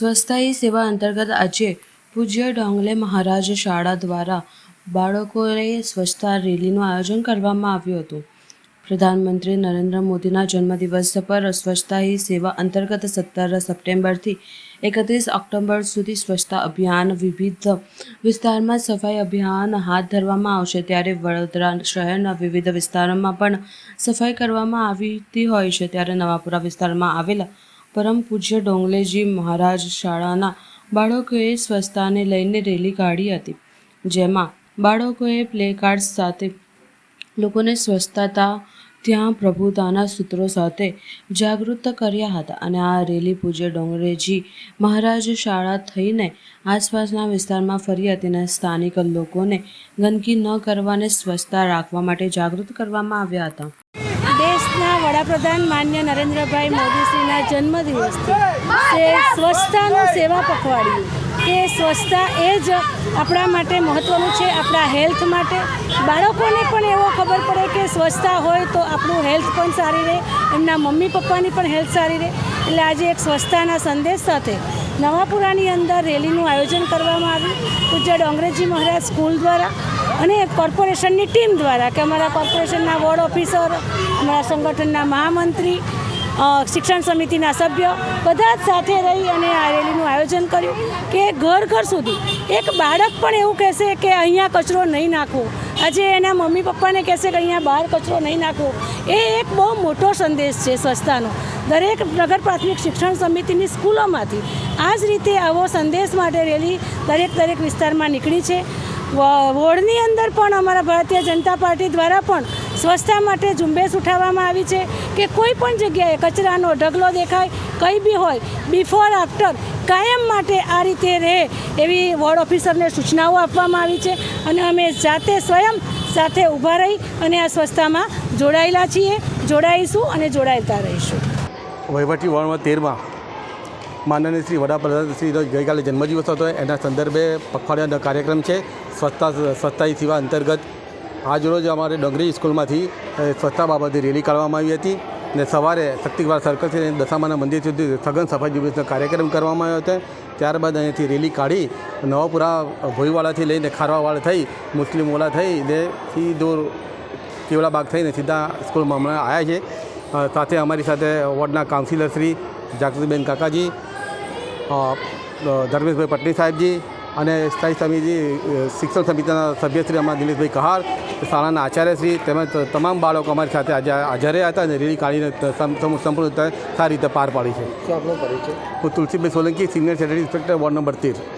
સ્વસ્થાયી સેવા અંતર્ગત આજે પૂજ્ય ડોંગલે મહારાજ શાળા દ્વારા બાળકોએ સ્વચ્છતા રેલીનું આયોજન કરવામાં આવ્યું હતું. પ્રધાનમંત્રી નરેન્દ્ર મોદીના જન્મદિવસ પર સ્વચ્છતા સેવા અંતર્ગત સત્તર સપ્ટેમ્બરથી એકત્રીસ ઓક્ટોબર સુધી સ્વચ્છતા અભિયાન વિવિધ વિસ્તારમાં સફાઈ અભિયાન હાથ ધરવામાં આવશે ત્યારે વડોદરા શહેરના વિવિધ વિસ્તારોમાં પણ સફાઈ કરવામાં આવતી હોય છે. ત્યારે નવાપુરા વિસ્તારમાં આવેલા પરમ પૂજ્ય ડોંગલેજી મહારાજ શાળાના બાળકોએ સ્વચ્છતાને લઈને રેલી કાઢી હતી, જેમાં બાળકોએ પ્લે કાર્ડ સાથે લોકોને સ્વચ્છતા, ત્યાં પ્રભુતાના સૂત્રો સાથે જાગૃત કર્યા હતા અને આ રેલી પૂજ્ય ડોંગરેજી મહારાજ શાળા થઈને આસપાસના વિસ્તારમાં ફરી હતી અને સ્થાનિક લોકોને ગંદકી ન કરવાને સ્વચ્છતા રાખવા માટે જાગૃત કરવામાં આવ્યા હતા. વડાપ્રધાન માન્ય નરેન્દ્રભાઈ મોદીશ્રીના જન્મદિવસથી સ્વચ્છતાનું સેવા પખવાડિયું. કે સ્વચ્છતા એ જ આપણા માટે મહત્ત્વનું છે, આપણા હેલ્થ માટે. બાળકોને પણ એવો ખબર પડે કે સ્વચ્છતા હોય તો આપણું હેલ્થ પણ સારી રહે, એમના મમ્મી પપ્પાની પણ હેલ્થ સારી રહે. એટલે આજે એક સ્વચ્છતાના સંદેશ સાથે નવાપુરાની અંદર રેલીનું આયોજન કરવામાં આવ્યું. પૂજ્ય ડોંગરેજી મહારાજ સ્કૂલ દ્વારા અને કોર્પોરેશનની ટીમ દ્વારા કે અમારા કોર્પોરેશનના વોર્ડ ઓફિસર, અમારા સંગઠનના મહામંત્રી શિક્ષણ સમિતિના સભ્ય બધા જ સાથે રહી અને આ રેલીનું આયોજન કર્યું કે ઘર ઘર સુધી. એક બાળક પણ એવું કહેશે કે અહીંયા કચરો નહીં નાખવો આજે એના મમ્મી પપ્પાને કહેશે કે અહીંયા બહાર કચરો નહીં નાખવો એ એક બહુ મોટો સંદેશ છે સંસ્થાનો દરેક નગર પ્રાથમિક શિક્ષણ સમિતિની સ્કૂલોમાંથી આ જ રીતે આવો સંદેશ માટે રેલી દરેક દરેક વિસ્તારમાં નીકળી છે. વોર્ડની અંદર પણ અમારા ભારતીય જનતા પાર્ટી દ્વારા પણ સ્વચ્છતા માટે ઝુંબેશ ઉઠાવવામાં આવી છે કે કોઈ પણ જગ્યાએ કચરાનો ઢગલો દેખાય, કંઈ બી હોય બિફોર આફ્ટર કાયમ માટે આ રીતે રહે એવી વોર્ડ ઓફિસરને સૂચનાઓ આપવામાં આવી છે અને અમે જાતે સ્વયં સાથે ઊભા રહી અને આ સ્વચ્છતામાં જોડાયેલા છીએ, જોડાઈશું અને જોડાયેલા રહીશું. વહીવટી વોર્ડમાં તેરમાં માનનીય શ્રી વડાપ્રધાન શ્રીનો ગઈકાલે જન્મદિવસ હતો, એના સંદર્ભે પખવાડિયાનો કાર્યક્રમ છે. સ્વચ્છતા સ્વચ્છતા સેવા અંતર્ગત આજરોજ અમારે ડંગરી સ્કૂલમાંથી સ્વચ્છતા બાબતે રેલી કાઢવામાં આવી હતી ને સવારે શક્તિવાર સર્કલથી દશામાના મંદિર સુધી સઘન સફાઈ ઝુંબેશનો કાર્યક્રમ કરવામાં આવ્યો હતો. ત્યારબાદ અહીંથી રેલી કાઢી નવાપુરા ભોઈવાળાથી લઈને ખારવાવાળા થઈ, મુસ્લિમ ઓલા થઈ, ને સીધો કેવડા બાગ થઈને સીધા સ્કૂલમાં હમણાં આવ્યા છે. સાથે અમારી સાથે વોર્ડના કાઉન્સિલર શ્રી જાગૃતિબેન કાકાજી ધર્મેશભાઈ પટણી સાહેબજી અને સ્થાયી સમિતિ શિક્ષણ સમિતિના સભ્યશ્રી અમારા દિલીશભાઈ કહાર શાળાના આચાર્યશ્રી તેમજ તમામ બાળકો અમારી સાથે આજે હાજર રહ્યા હતા અને રેલી કાઢીને સંપૂર્ણ રીતે સારી રીતે પાર પાડી છે. હું Tulsibhai Solanki senior secretary inspector ward number તેર.